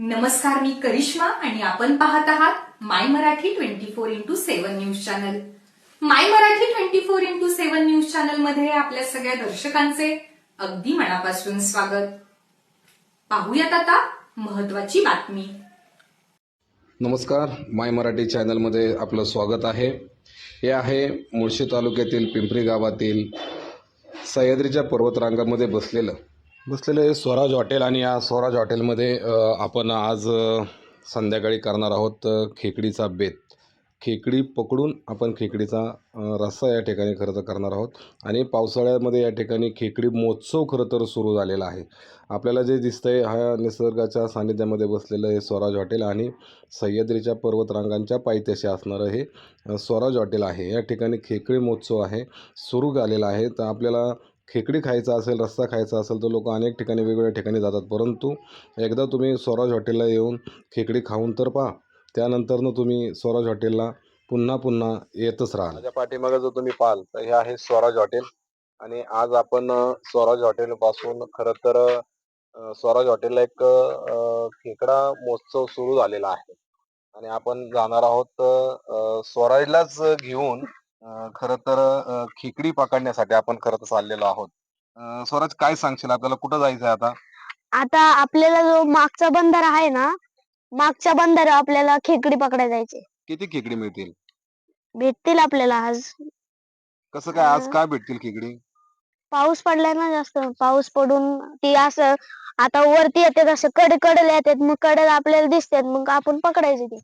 नमस्कार मी करिश्मा आणि आपण पाहत आहात my Marathi twenty four into seven news channel. My Marathi twenty four into seven news चॅनलमध्ये आपल्या सगळ्या दर्शकांचे अगदी मनापासून स्वागत. पाहूयात आता महत्वाची बातमी. नमस्कार माय मराठी चॅनलमध्ये आपलं स्वागत आहे. हे आहे मुळशी तालुक्यातील पिंपरी गावातील सह्याद्रीच्या पर्वतरांगामध्ये बसलेलं बसलेलं हे स्वराज हॉटेल आणि या स्वराज हॉटेलमध्ये आपण आज संध्याकाळी करणार आहोत खेकडीचा बेत. खेकडी पकडून आपण खेकडीचा रस्सा या ठिकाणी खरं तर करणार आहोत. आणि पावसाळ्यामध्ये या ठिकाणी खेकडी महोत्सव खरं तर सुरू झालेला आहे. आपल्याला जे दिसतंय हा निसर्गाच्या सानिध्यामध्ये बसलेलं हे स्वराज हॉटेल आणि सह्याद्रीच्या पर्वतरांगांच्या पायथ्याशी असणारं हे स्वराज हॉटेल आहे. या ठिकाणी खेकडी महोत्सव आहे सुरू झालेला आहे. तर आपल्याला खेकडी खायचा असेल रस्सा खायचा असेल तर लोक अनेक ठिकाणी वेगवेगळ्या ठिकाणी जातात. परंतु एकदा तुम्ही स्वराज हॉटेलला येऊन खेकडी खाऊन तर पहा. त्यानंतरनं तुम्ही स्वराज हॉटेलला पुन्हा पुन्हा येतच राहा माझ्या पाठीमागे जर तुम्ही पाहाल तर हे आहे स्वराज हॉटेल. आणि आज आपण स्वराज हॉटेलपासून खरं तर स्वराज हॉटेलला एक खेकडा महोत्सव सुरू झालेला आहे. आणि आपण जाणार आहोत स्वराजलाच घेऊन खरं तर खेकडी पकडण्यासाठी आपण खरं तर चाललेलो आहोत. स्वराज काय सांगशील? आपल्याला कुठं जायचं आहे आता? आता आपल्याला जो मागचा बंधारा आहे ना मागच्या बंधारा आपल्याला खेकडी पकडायला जायचे किती खेकडी मिळतील? भेटतील आपल्याला आज. कसं काय? आज काय भेटतील खेकडी? पाऊस पडलाय ना जास्त. पाऊस पडून ती असं आता वरती येतात असं कड कडला येतात मग कडला आपल्याला दिसतात मग आपण पकडायचे ते.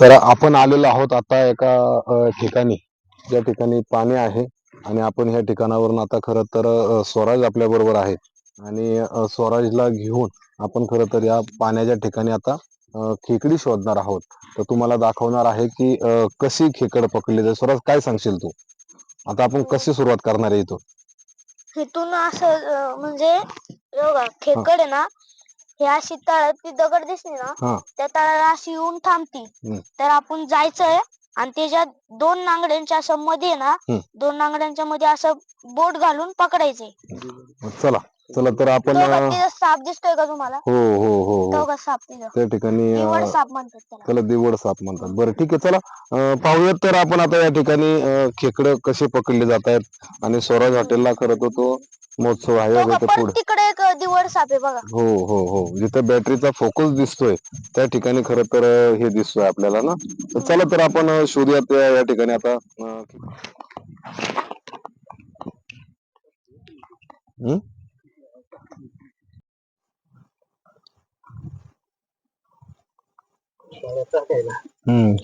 तर आपण आलेलो आहोत आता एका ठिकाणी. ज्या ठिकाणी पाणी आहे आणि आपण ह्या ठिकाणावरून आता खरं तर स्वराज आपल्या बरोबर आहे. आणि स्वराजला घेऊन आपण खरं तर या पाण्याच्या ठिकाणी आता खेकडी शोधणार आहोत. तर तुम्हाला दाखवणार आहे की कशी खेकड पकडली जाते. स्वराज काय सांगशील तू? आता आपण कशी सुरुवात करणार आहे इथून? इथून असं म्हणजे बघा खेकड आहे ना हे. अशी तळात ती दगड दिसली ना त्या तळाला अशी येऊन थांबती. तर आपण जायचंय आणि त्याच्या दोन नांगड्यांच्या असं मध्ये ना हम्म. दोन नांगड्यांच्या मध्ये असं बोट घालून पकडायचे. चला चला तर आपण तो अ, साप दिसतोय का तुम्हाला? हो हो हो तो हो. का साप तिथं. त्या ठिकाणी अ, निवड साप म्हणतात त्याला. त्याला दिवड साप म्हणतात. बरं ठीक आहे चला अं, पाहूयात तर आपण आता या ठिकाणी अं, खेकडं कसे पकडले जात आहेत आणि स्वराज हॉटेलला खरं तर तो महोत्सव आहे तो परत पुढे. तिकडे दिवड साप आहे बघा. हो हो हो. जिथं बॅटरीचा फोकस दिसतोय त्या ठिकाणी खरं तर हे दिसतोय आपल्याला ना. तर चला तर आपण शोधूयात या या ठिकाणी आता अं, हं? हम्म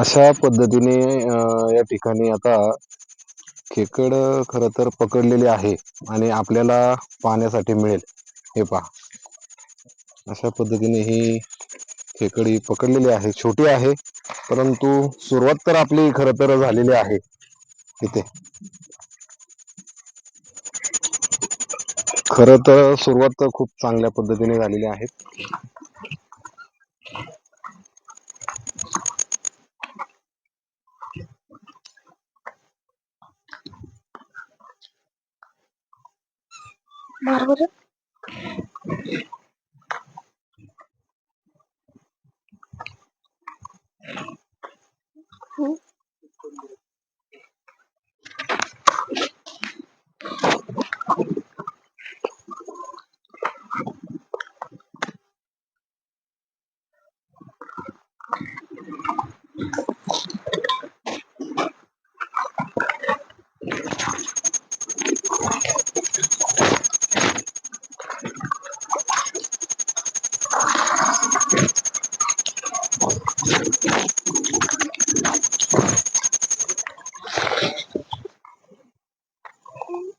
अशा पद्धतीने या ठिकाणी आता खेकड खरं तर पकडलेली आहे आणि आपल्याला पाहण्यासाठी मिळेल. हे पहा. अशा पद्धतीने ही खेकडी पकडलेली आहे. छोटी आहे परंतु सुरुवात तर आपली खरं तर झालेली आहे. इथे. खरं तर सुरुवात तर खूप चांगल्या पद्धतीने झालेली आहे. बरोबर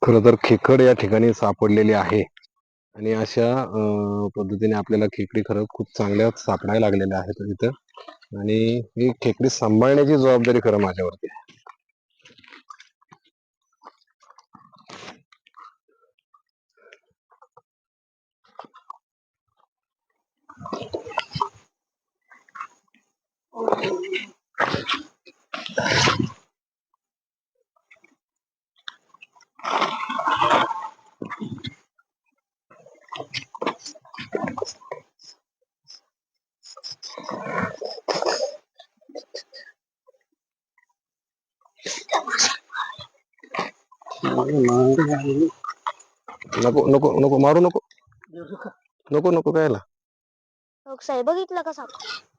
खर तर खेकड या ठिकाणी सापडलेली आहे. आणि अशा पद्धतीने आपल्याला खेकडी खरं खूप चांगल्या सापडायला लागलेल्या आहेत इथं. आणि ही खेकडी सांभाळण्याची जबाबदारी खरं माझ्यावरती नको नको नको मारू नको. नको नको कायला लोकशाही बघितलं का साप?